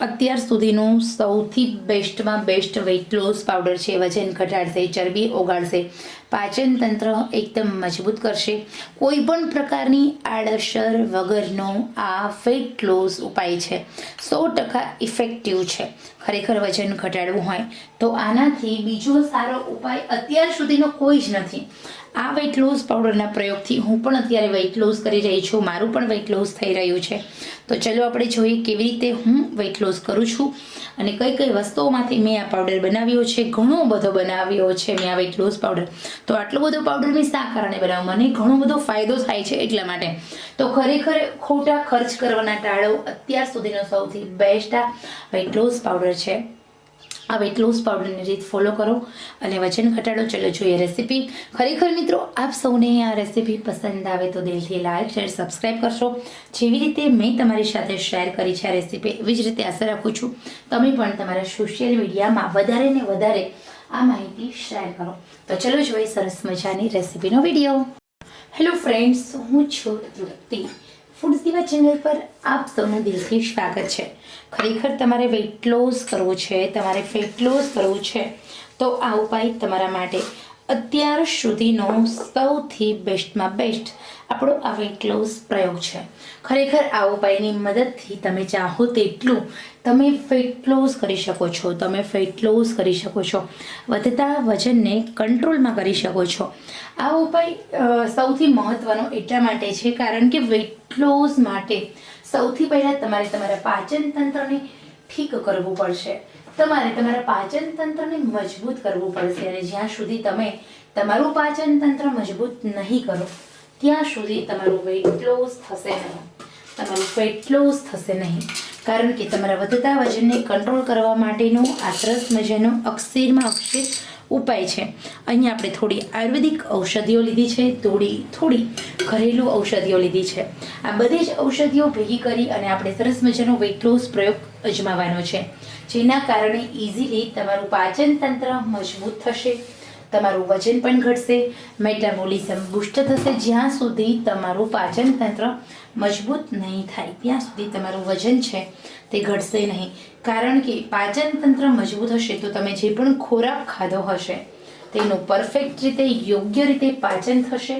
અત્યાર સુધીનું સૌથી બેસ્ટમાં બેસ્ટ વેઇટ લોસ પાવડર છે. વજન ઘટાડશે, ચરબી ઓગાળશે, પાચન તંત્ર એકદમ મજબૂત કરશે. કોઈ પણ પ્રકારની આડઅસર વગરનો આ વેઇટ લોસ ઉપાય છે. સો ટકા ઇફેક્ટિવ છે. ખરેખર વજન ઘટાડવું હોય તો આનાથી બીજો સારો ઉપાય અત્યાર સુધીનો કોઈ જ નથી. આ વેઇટ લોસ પાવડરના પ્રયોગથી હું પણ અત્યારે વેઇટ લોસ કરી રહી છું. મારું પણ વેઇટ લોસ થઈ રહ્યું છે. તો ચલો આપણે જોઈએ કેવી રીતે હું વેઇટ લોસ કરું છું. અને કઈ કઈ વસ્તુઓમાંથી મેં આ પાવડર બનાવ્યો છે, ઘણો બધો બનાવ્યો છે મેં આ વેઇટ લોસ પાવડર તો આટલો બધો પાવડર મેં શા કારણે બનાવ્યો? મને ઘણો બધો ફાયદો થાય છે એટલા માટે. તો ખરેખર ખોટા ખર્ચ કરવાના ટાળો અત્યાર સુધીનો સૌથી બેસ્ટ આ વેઇટ લોસ પાવડર છે. આ વેટ લોસ પાવડરની રીત ફોલો કરો અને વજન ઘટાડો. ચલો જોઈએ રેસીપી ખરેખર મિત્રો, આપ સૌને આ રેસીપી પસંદ આવે તો દિલથી લાઈક શેર સબસ્ક્રાઈબ કરશો. જેવી રીતે મેં તમારી સાથે શેર કરી છે આ રેસીપી એવી જ રીતે આશા રાખું છું તમે પણ તમારા સોશિયલ મીડિયામાં વધારે ને વધારે આ માહિતી શેર કરો. તો ચલો જોઈએ સરસ મજાની રેસીપીનો વીડિયો હેલો ફ્રેન્ડ્સ હું છું તૃપ્તિ ફૂડ ચેનલ પર આપ સૌનું દિલથી સ્વાગત છે. ખરેખર તમારે વેઇટ લોસ કરવું છે, તમારે ફેટ લોસ કરવું છે, તો આ ઉપાય તમારા માટે અત્યાર સુધીનો સૌથી બેસ્ટમાં બેસ્ટ આપણો આ વેઇટ લોસ પ્રયોગ છે. ખરેખર આ ઉપાયની મદદથી તમે ચાહો તેટલું તમે ફેટ લોસ કરી શકો છો, તમે ફેટ લોસ કરી શકો છો, વધતા વજનને કંટ્રોલમાં કરી શકો છો. આ ઉપાય સૌથી મહત્ત્વનો એટલા માટે છે કારણ કે વેઇટ લોસ માટે સૌથી પહેલાં તમારે તમારા પાચન તંત્રને ઠીક કરવું પડશે. તમારે તમારા પાચન તંત્રને મજબૂત કરવું પડશે અને જ્યાં સુધી તમે તમારું પાચન તંત્ર મજબૂત નહીં કરો, ત્યાં સુધી તમારું વેઇટ લોસ થશે નહીં. તમારું ફેટ લોસ થશે નહીં. કારણ કે તમારા વધતા વજનને કંટ્રોલ કરવા માટેનો આ સરસ મજાનો અક્ષીરમાં અક્ષીર ઉપાય છે. અહીંયા આપણે થોડી આયુર્વેદિક ઔષધિઓ લીધી છે, થોડી થોડી ઘરેલું ઔષધિઓ લીધી છે. આ બધી જ ઔષધિઓ ભેગી કરી અને આપણે સરસ મજાનો વેઇટ લોસ પ્રયોગ અજમાવવાનો છે. જેના કારણે ઇઝીલી તમારું પાચન તંત્ર મજબૂત થશે, તમારું વજન પણ ઘટશે મેટાબોલિઝમ બુસ્ટ થશે. જ્યાં સુધી તમારું પાચન તંત્ર મજબૂત નહીં થાય, ત્યાં સુધી તમારું વજન છે તે ઘટશે નહીં. કારણ કે પાચન તંત્ર મજબૂત હશે તો તમે જે પણ ખોરાક ખાધો હશે, તેનું પરફેક્ટ રીતે યોગ્ય રીતે પાચન થશે.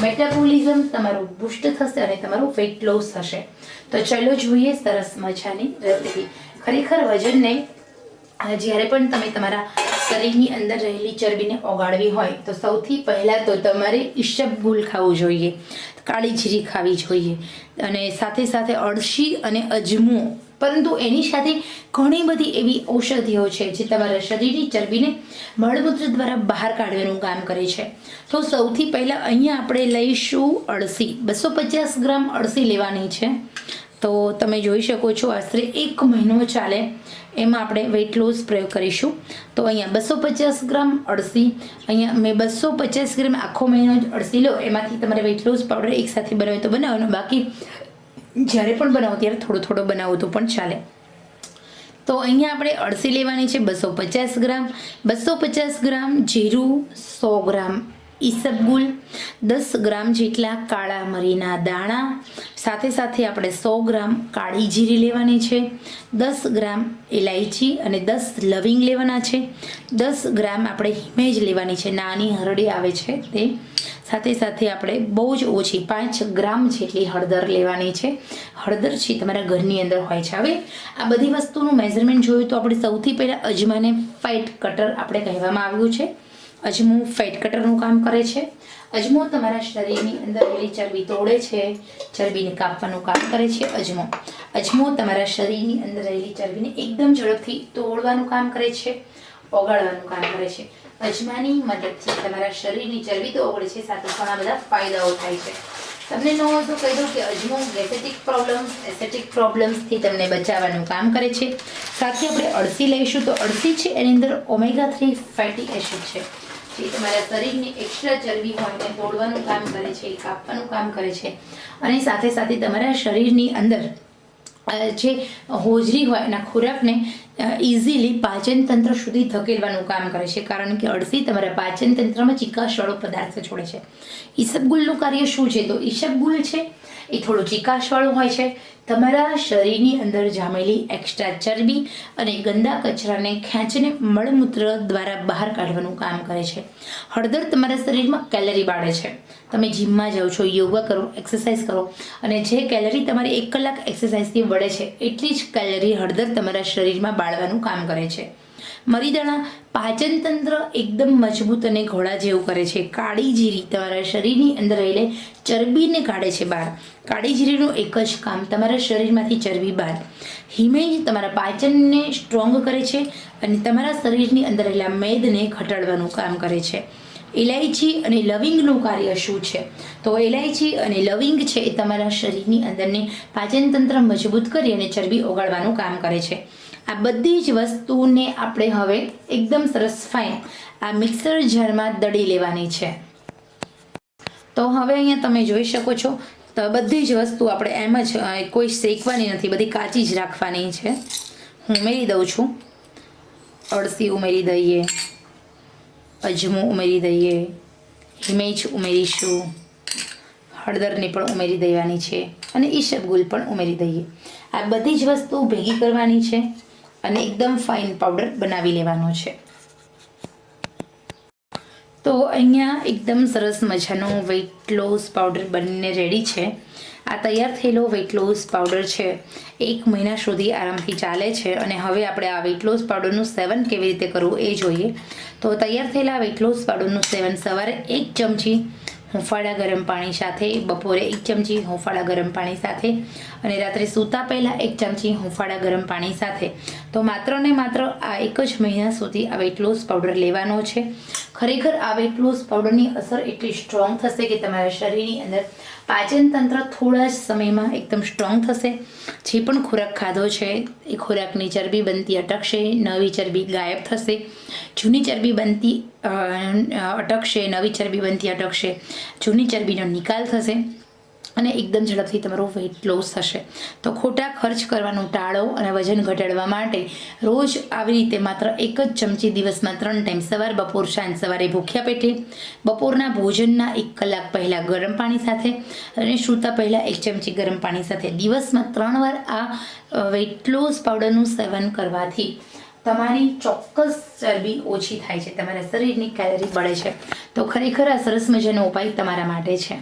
મેટાબોલિઝમ તમારું બુસ્ટ થશે અને તમારું વેઇટ લોસ થશે. તો ચલો જોઈએ સરસ મજાની રેસીપી. ખરેખર વજનને જ્યારે પણ તમે તમારા શરીરની અંદર રહેલી ચરબીને ઓગાળવી હોય, તો સૌથી પહેલાં તો તમારે ઈશબગુલ ખાવું જોઈએ, કાળી જીરી ખાવી જોઈએ, અને સાથે સાથે અળસી અને અજમો પરંતુ એની સાથે ઘણી બધી એવી ઔષધિઓ છે જે તમારા શરીરની ચરબીને મળમૂત્ર દ્વારા બહાર કાઢવાનું કામ કરે છે. તો સૌથી પહેલાં અહીંયા આપણે લઈશું અળસી. બસો પચાસ ગ્રામ અળસી લેવાની છે. તો તમે જોઈ શકો છો આશરે એક મહિનો ચાલે એમાં આપણે વેઇટ લોસ પ્રયોગ કરીશું. તો અહીંયા બસો પચાસ ગ્રામ અળસી, અહીંયા મેં બસો પચાસ ગ્રામ આખો મહિનો જ અળસી લો, એમાંથી તમારે વેઇટ લોસ પાવડર એકસાથે બનાવે તો બનાવવાનો બાકી જ્યારે પણ બનાવો, ત્યારે થોડો થોડો બનાવો તો પણ ચાલે. તો અહીંયા આપણે અળસી લેવાની છે બસો પચાસ ગ્રામ. બસો પચાસ ગ્રામ જીરું સો ગ્રામ. ઈસબગુલ દસ ગ્રામ જેટલા કાળા મરીના દાણા, સાથે સાથે આપણે સો ગ્રામ કાળી જીરી લેવાની છે, દસ ગ્રામ ઇલાયચી અને દસ લવિંગ લેવાના છે, દસ ગ્રામ આપણે હિમેજ લેવાની છે, નાની હરડી આવે છે તે. સાથે સાથે આપણે બહુ જ ઓછી પાંચ ગ્રામ જેટલી હળદર લેવાની છે. હળદર છે તમારા ઘરની અંદર હોય છે. હવે આ બધી વસ્તુનું મેઝરમેન્ટ જોયું તો આપણે સૌથી પહેલાં અજમાને ફાઇટ કટર આપણે કહેવામાં આવ્યું છે. અજમો ફેટ કટરનું કામ કરે છે. અજમો તમારા શરીરની અંદર રહેલી ચરબી તોડે છે, ચરબીને કાપવાનું કામ કરે છે અજમો. અજમો તમારા શરીરની અંદર રહેલી ચરબીને એકદમ ઝડપથી તોડવાનું કામ કરે છે, ઓગાળવાનું કામ કરે છે. અજમાની મદદથી તમારા શરીરની ચરબી તો ઓગળે છે, સાથે ઘણા બધા ફાયદાઓ થાય છે. તમને ન હોય તો કહી દઉં કે અજમો ગેસેટિક પ્રોબ્લેમ્સ, એસેટિક પ્રોબ્લેમ્સથી તમને બચાવવાનું કામ કરે છે. સાથે આપણે અળસી લઈશું તો અળસી છે, એની અંદર ઓમેગા થ્રી ફેટી એસિડ છે. જે તમારા શરીરની એક્સ્ટ્રા ચરબી હોય એને તોડવાનું કામ કરે છે, કાપવાનું કામ કરે છે. અને સાથે સાથે તમારા શરીરની અંદર જે હોજરી હોય એના ખોરાકને ઇઝીલી પાચન તંત્ર સુધી ધકેલવાનું કામ કરે છે. કારણ કે અળસી તમારા પાચન તંત્રમાં ચિકાસવાળો પદાર્થ છોડે છે. ઈસબગુલનું કાર્ય શું છે? તો ઈસબગુલ છે, એ થોડું ચિકાસવાળું હોય છે. તમારા શરીરની અંદર જામેલી એક્સ્ટ્રા ચરબી અને ગંદા કચરાને ખેંચીને મળમૂત્ર દ્વારા બહાર કાઢવાનું કામ કરે છે. હળદર તમારા શરીરમાં કેલરી બાળે છે. તમે જીમમાં જાઓ છો, યોગા કરો એક્સરસાઇઝ કરો અને જે કેલરી તમારી એક કલાક એક્સરસાઇઝથી વળે છે, એટલી જ કેલરી હળદર તમારા શરીરમાં બાળવાનું કામ કરે છે. મરીદાણા પાચન તંત્ર એકદમ મજબૂત અને ઘોડા જેવું કરે છે. કાળી જીરી તમારા શરીરની અંદર રહેલે ચરબીને કાઢે છે બહાર. કાળી જીરીનું એક જ કામ, તમારા શરીરમાંથી ચરબી બહાર. હિમેજ તમારા પાચનને સ્ટ્રોંગ કરે છે અને તમારા શરીરની અંદર રહેલા મેદને ઘટાડવાનું કામ કરે છે. ઇલાયચી અને લવિંગનું કાર્ય શું છે? તો ઇલાયચી અને લવિંગ છે એ તમારા શરીરની અંદરની પાચન તંત્ર મજબૂત કરી અને ચરબી ઓગાળવાનું કામ કરે છે. આ બધી જ વસ્તુને આપણે હવે એકદમ સરસ ફાઇન આ મિક્સર જારમાં દળી લેવાની છે. તો હવે અહીંયા તમે જોઈ શકો છો, તો બધી જ વસ્તુ આપણે એમ જ કોઈ શેકવાની નથી, બધી કાચી જ રાખવાની છે. હું ઉમેરી દઉં છું. અળસી ઉમેરી દઈએ, અજમો ઉમેરી દઈએ હિમેજ ઉમેરીશું, હળદરની પણ ઉમેરી દેવાની છે, અને ઈશબગુલ પણ ઉમેરી દઈએ. આ બધી જ વસ્તુ ભેગી કરવાની છે. અને એકદમ ફાઇન પાવડર બનાવી લેવાનો છે. તો અહીંયા એકદમ સરસ મજાનો વેઇટ લોસ પાવડર બનીને રેડી છે. આ તૈયાર થયેલો વેઇટ લોસ પાવડર છે. એક મહિના સુધી આરામથી ચાલે છે અને હવે આપણે આ વેઇટ લોસ પાવડરનું સેવન કેવી રીતે કરવું એ જોઈએ. તો તૈયાર થયેલા વેઇટ લોસ પાવડરનું સેવન સવારે એક ચમચી હુંફાળા ગરમ પાણી સાથે, બપોરે એક ચમચી હુંફાળા ગરમ પાણી સાથે અને રાત્રે સૂતા પહેલાં એક ચમચી હુંફાળા ગરમ પાણી સાથે. તો માત્ર ને માત્ર આ એક જ મહિના સુધી આ વેટ લોસ પાવડર લેવાનો છે. ખરેખર આ વેટ લોસ પાવડરની અસર એટલી સ્ટ્રોંગ થશે કે તમારા શરીરની અંદર પાચન તંત્ર થોડા જ સમયમાં એકદમ સ્ટ્રોંગ થશે. જે પણ ખોરાક ખાધો છે, એ ખોરાકની ચરબી બનતી અટકશે, નવી ચરબી ગાયબ થશે. જૂની ચરબી બનતી અટકશે, નવી ચરબી બનતી અટકશે. જૂની ચરબીનો નિકાલ થશે. અને એકદમ ઝડપથી તમારો વેઇટ લોસ થશે. તો ખોટા ખર્ચ કરવાનું ટાળો અને વજન ઘટાડવા માટે રોજ આવી રીતે માત્ર એક જ ચમચી દિવસમાં ત્રણ ટાઈમ સવાર, બપોર, સાંજ, સવારે ભૂખ્યા પેટે, બપોરના ભોજનના એક કલાક પહેલાં ગરમ પાણી સાથે અને સૂતા પહેલાં એક ચમચી ગરમ પાણી સાથે. દિવસમાં ત્રણ વાર આ વેઇટ લોસ પાવડરનું સેવન કરવાથી તમારી ચોક્કસ ચરબી ઓછી થાય છે. તમારા શરીરની કેલરી બળે છે. તો ખરેખર આ સરસ મજાનો ઉપાય તમારા માટે છે.